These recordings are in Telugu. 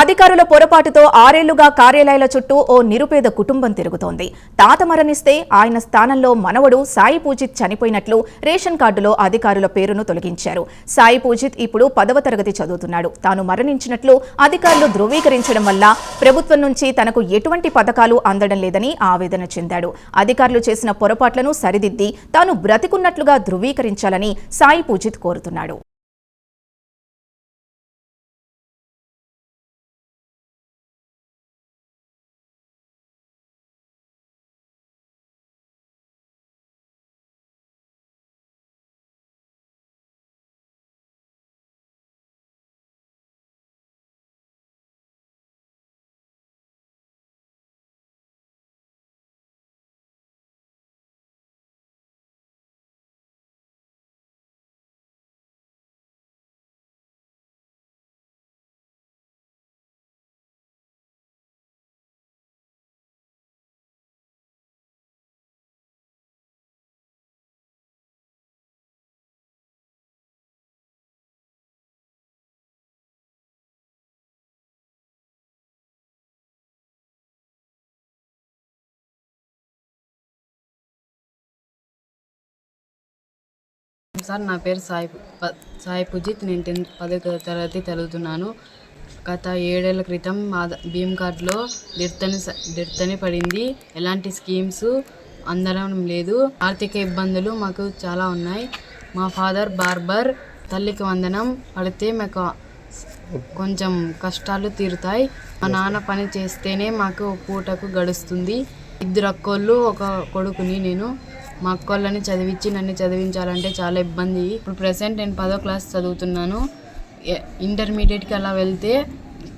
అధికారుల పొరపాటుతో ఆరేళ్ళుగా కార్యాలయాల చుట్టూ ఓ నిరుపేద కుటుంబం తిరుగుతోంది. తాత మరణిస్తే ఆయన స్థానంలో మనవడు సాయి పూజిత్ చనిపోయినట్లు రేషన్ కార్డులో అధికారుల పేరును తొలగించారు. సాయి పూజిత్ ఇప్పుడు పదవ తరగతి చదువుతున్నాడు. తాను మరణించినట్లు అధికారులు ధృవీకరించడం వల్ల ప్రభుత్వం నుంచి తనకు ఎటువంటి పథకాలు అందడం లేదని ఆవేదన చెందాడు. అధికారులు చేసిన పొరపాట్లను సరిదిద్ది తాను బ్రతికున్నట్లుగా ధృవీకరించాలని సాయి పూజిత్ కోరుతున్నాడు. సార్ నా పేరు సాయి సాయి పూజిత్. నేను టెన్త్ పదో తరగతి చదువుతున్నాను. గత ఏడేళ్ళ క్రితం మా భీమ్ కార్డులో డెత్ అని స- పడింది. ఎలాంటి స్కీమ్స్ అందడం లేదు. ఆర్థిక ఇబ్బందులు మాకు చాలా ఉన్నాయి. మా ఫాదర్ బార్బర్ తల్లికి వందనం పడితే మాకు కొంచెం కష్టాలు తీరుతాయి. మా నాన్న పని చేస్తేనే మాకు పూటకు గడుస్తుంది. ఇద్దరు అక్కోళ్ళు ఒక కొడుకుని నేను మా అక్కోళ్ళని చదివించి నన్ను చదివించాలంటే చాలా ఇబ్బంది. ఇప్పుడు ప్రెసెంట్ నేను పదో క్లాస్ చదువుతున్నాను. ఇంటర్మీడియట్కి అలా వెళ్తే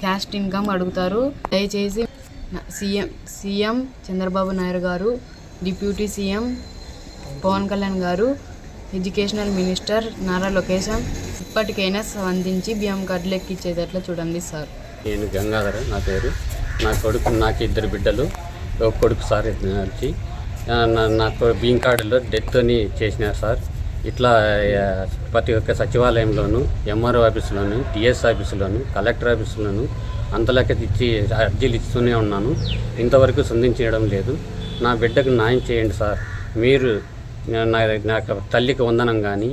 క్యాస్ట్ ఇన్కమ్ అడుగుతారు. దయచేసి సీఎం సీఎం చంద్రబాబు నాయుడు గారు డిప్యూటీ సీఎం పవన్ కళ్యాణ్ గారు ఎడ్యుకేషనల్ మినిస్టర్ నారా లోకేశం ఇప్పటికైనా స్పందించి బియ్యం కార్డులు ఎక్కించేటట్లు చూడండి సార్. నేను గంగాధర నా పేరు. నా కొడుకు నాకు ఇద్దరు బిడ్డలు. ఒక కొడుకు సార్ నుంచి నాకు బీమ్ కార్డులో డెత్ అని చేసినారు సార్. ఇట్లా ప్రతి ఒక్క సచివాలయంలోను ఎంఆర్ఓ ఆఫీసులోను టీఎస్ ఆఫీసులోను కలెక్టర్ ఆఫీసులోను అంతలెక్క ఇచ్చి అర్జీలు ఇస్తూనే ఉన్నాను. ఇంతవరకు సంధించడం లేదు. నా బిడ్డకు న్యాయం చేయండి సార్. మీరు నా తల్లికి వందనం కానీ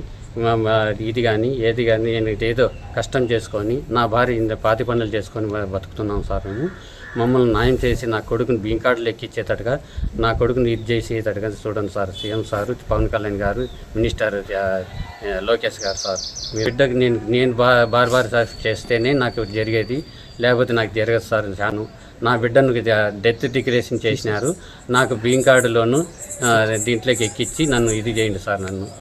ఇది కానీ ఏది కానీ నేను ఏదో కష్టం చేసుకొని నా భార్య ఇంత పాతి పనులు చేసుకొని బతుకుతున్నాం సార్ మేము. మమ్మల్ని న్యాయం చేసి నా కొడుకుని బీం కార్డులు ఎక్కించేటట్టుగా నా కొడుకుని ఇది చేసేటట్టుగా చూడండి sir. CM sir Pawan Kalyan garu minister Lokesh గారు సార్. మీ బిడ్డకి నేను నేను బా బార్ బార్ సార్ చేస్తేనే నాకు జరిగేది లేకపోతే నాకు జరగదు సార్ చాను నా బిడ్డను డెత్ డిక్లరేషన్ చేసినారు. నాకు బీం కార్డులోను దీంట్లోకి ఎక్కించి నన్ను ఇది చేయండి సార్ నన్ను.